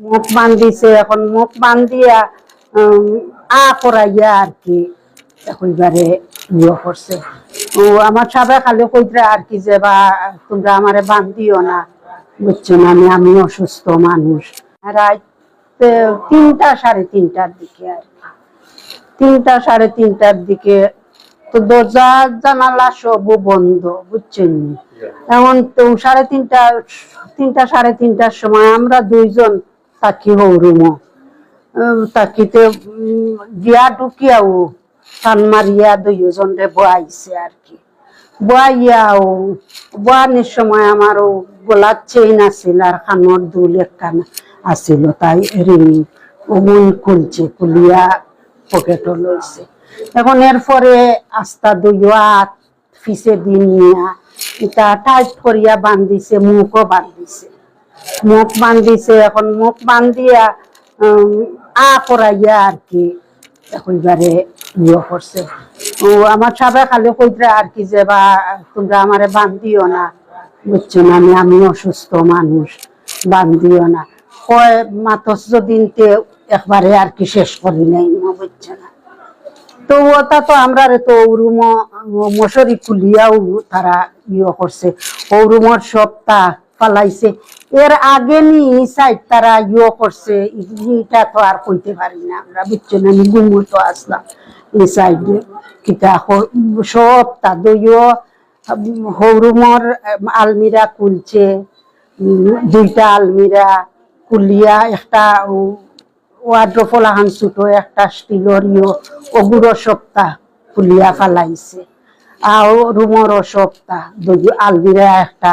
মুখ বান্ধিছে এখন মুখ বান্ধিয়া আ করাইয়া আর কি এবারে ইয়ে করছে। ও আমার সাবে খালি কইতে আর কি যে বা তোমরা আমারে বান্ধিও না। বুঝছ না আমি আমি অসুস্থ মানুষ। রাত তিনটা সাড়ে তিনটার দিকে আর তিনটা সাড়ে তিনটার দিকে তো দরজা জানালা সবও বন্ধ বুঝছেন নি? এমন তো সাড়ে তিনটা তিনটা সাড়ে তিনটার সময় আমরা দুইজন তাকি হৌরুম তাকিতে গিয়া ঢুকিয়াও টান মারিয়া দুইজন রে বয়াইছে আর কি। বয়াইয়াও বয়ানির সময় আমারও গোলার চেইন আছিল আর খানোর দুল একখান আছিল। তাই রিং ওমন খুলছে, খুলিয়া পকেটও লইছে এখন এরপরে আস্তা দুইও হাত ফিসে দিন নিয়া। এটা টাইট করিয়া বান্ধিছে মুখও বান্ধিছে। মুখ বান্ধিছে, এখন মুখ বান্ধিয়া আ করাইয়া আর কি এবারে ইয়ে করছে। ও, আমার সাবে খালি কইতে আর কি যে, বা, তোমরা আমারে বান্ধিও না। বুঝছ না, আমি আমি অসুস্থ মানুষ, বান্ধিও না। কয়, মাতস দিনতে একবারে আর কি শেষ করি নাই বুঝছ না। তো ওটা তো আমরা তো ওরুম মশারি খুলিয়াও তারা ইয়ে করছে। ওরুমর সপ্তাহ ফালাইছে। এর আগে নি সাইড তারা ইয়ে করছে এটা তো আর কইতে পারি না আমরা বুঝছ না আমি গুমত আসলাম এই সাইডে। কিতা সপ্তাহ দইও হৌরুমর আলমিরা উম, দুইটা আলমিরা কুলিয়া একটা ওয়ার্ড্রোফল আহান ছোট একটা স্টিলর ইয়ে ওগুলো সপ্তাহ খুলিয়া ফালাইছে। আর রুমরও সপ্তাহ দুই আলমিরা একটা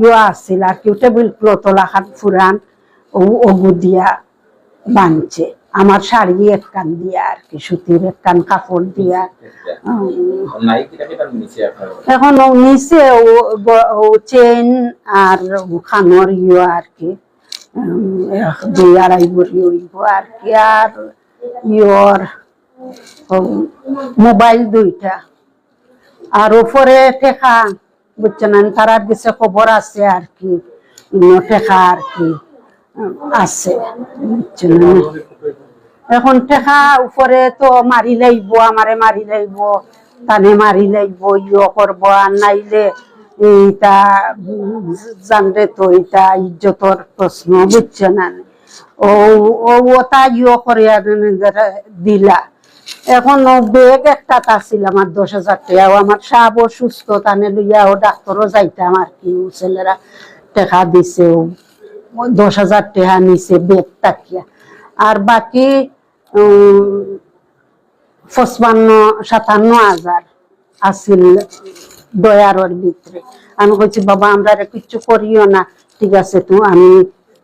ইয়া আছিল আর কি টেবিল ক্লথ লাখান ফুরান ও ওগু দিয়া বানছে আমার শাড়ি এক কান দিয়া আর কি সুতির এক কান কাপড় দিয়া। এখন নিচে ও চেন আর খানোর ইয়ে আর কি দুই আড়াই বড়ি হইব আর কি আর ইয়র মোবাইল দুইটা। আর ওপরে টেকা বুঝছেন? তারার দিছে খবর আছে আর কি টেকা আর কি, আছে, বুঝছেন এখন টেকা উপরে তো মারি লাইব, আমারে মারি লাইব, তানে মারি লাইব ইয়ে করব, আর নাইলে এইটা জানরে তো এটা ইজ্জতর প্রশ্ন বুঝছে না? ও ও ওটা ইয়ে করে দিলা। এখন বেগ একটা তাছিল আমার দশ হাজার টাকা। আমার সাপ অসুস্থ তানে লইয়া ও ডাক্তারও যাইতাম আর কি। ছেলেরা টাকা দিছে ও। দশ হাজার টাকা নিছে বেগ তাকিয়া আর বাকি পঁচপান্ন, সাতান্ন হাজার আছিল দয়ারর ভিতরে। আমি কইছি, বাবা, আমরা রে কিচ্ছু করিও না। ঠিক আছে তো, আমি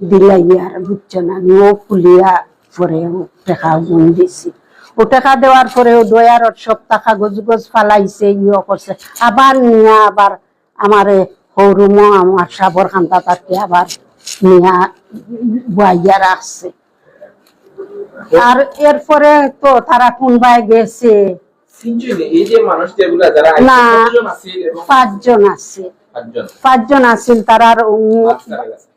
দিলাই আর বুঝছ না। আমি ও খুলিয়া পরে টাকা গুণ দিছি। ও টাকা দেওয়ার পরে ও দয়ারর সব টাকা গজ গজ ফালাইছে ইয়ে করছে। আবার নিয়া আবার আমারে হৌরুমো আমার সাবর খান্তা তাকে আবার নিয়ে বুয়াইয়া রাখছে আর এরপরে তো তারা গেছে। মানুষ যেগুলা যারা না। পাঁচজন আছে। পাঁচজন? আছিল তারার মাস্ক গেছে।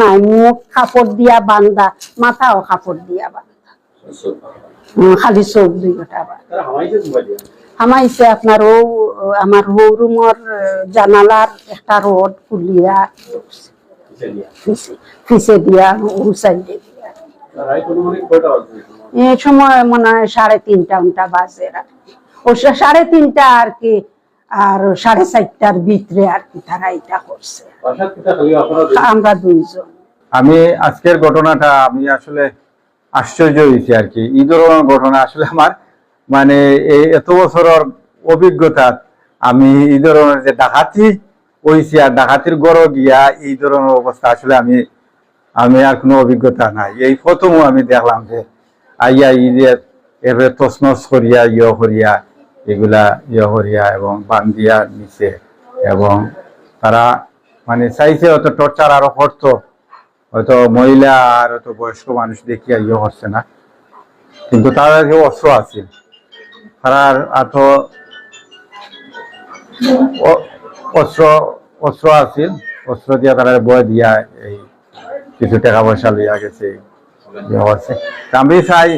নাই মুখ কাপড় দিয়া বান্ধা মাথাও কাপড় দিয়া বান্ধা। খালি চোখ দুই গোটা তারা হামাইছে আমাইছে আপনার ও আমার হৌরুমর জানালার একটা রড খুলিয়া ফিসে দিয়া। ও সাইডে মানে এই সময় মনে হয় সাড়ে তিনটা উনটা বাজে আর ও সাড়ে তিনটা আর কি আর সাড়ে চারটার ভিতরে আর কি তারা এটা করছে। আমরা দুইজন। আমি আজকের ঘটনাটা আমি আসলে আশ্চর্য হয়েছি আর কি। এই ধরনের ঘটনা আসলে আমার মানে এই এত বছরের অভিজ্ঞতা, আমি এই ধরনের যে ডাকাতি হয়েছি আর ডাকাতির গড় গিয়া এই ধরনের অবস্থা আসলে আমি আমি আর কোনো অভিজ্ঞতা নাই। এই প্রথমও আমি দেখলাম যে আইয়া ই যে এভাবে তসনস করিয়া, ইয় করিয়া, এগুলা ইয় করিয়া এবং বান্দিয়া নিচে এবং তারা মানে চাইছে হয়তো টর্চার আরও করতো। হয়তো মহিলা আর হয়তো বয়স্ক মানুষ দেখিয়া ইয়ে হচ্ছে না। কিন্তু তার আগে অস্ত্র আছে তারার এত অ- অস্ত্র অস্ত্র আছিল অস্ত্র দিয়া তারা বয় দিয়া এই কিছু টাকা পয়সা লইয়া গেছে ইয়ে করছে তা আমি চাই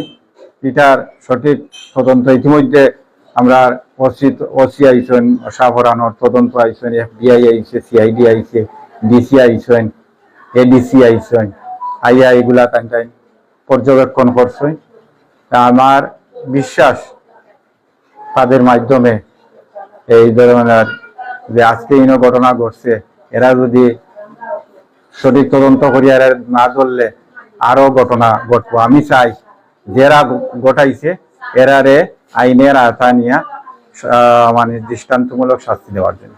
এটার সঠিক তদন্ত ইতিমধ্যে আমরা ওসি ওসি আইসেন সাফরানোর তদন্ত আইসেন এফবিআই আইছে সিআইডি আইছে ডিসি আইসেন এডিসি আইসেন আইয়া এগুলা টাইম পর্যবেক্ষণ করছেন তা আমার বিশ্বাস তাদের মাধ্যমে এই ধরনের যে আজকে ইনো ঘটনা ঘটছে, এরা যদি সঠিক তদন্ত করিয়া না ধরলে আরও ঘটনা ঘটবো। আমি চাই যারা ঘটাইছে, এরারে আইনের আওতা নিয়ে মানে দৃষ্টান্তমূলক শাস্তি দেওয়ার জন্য।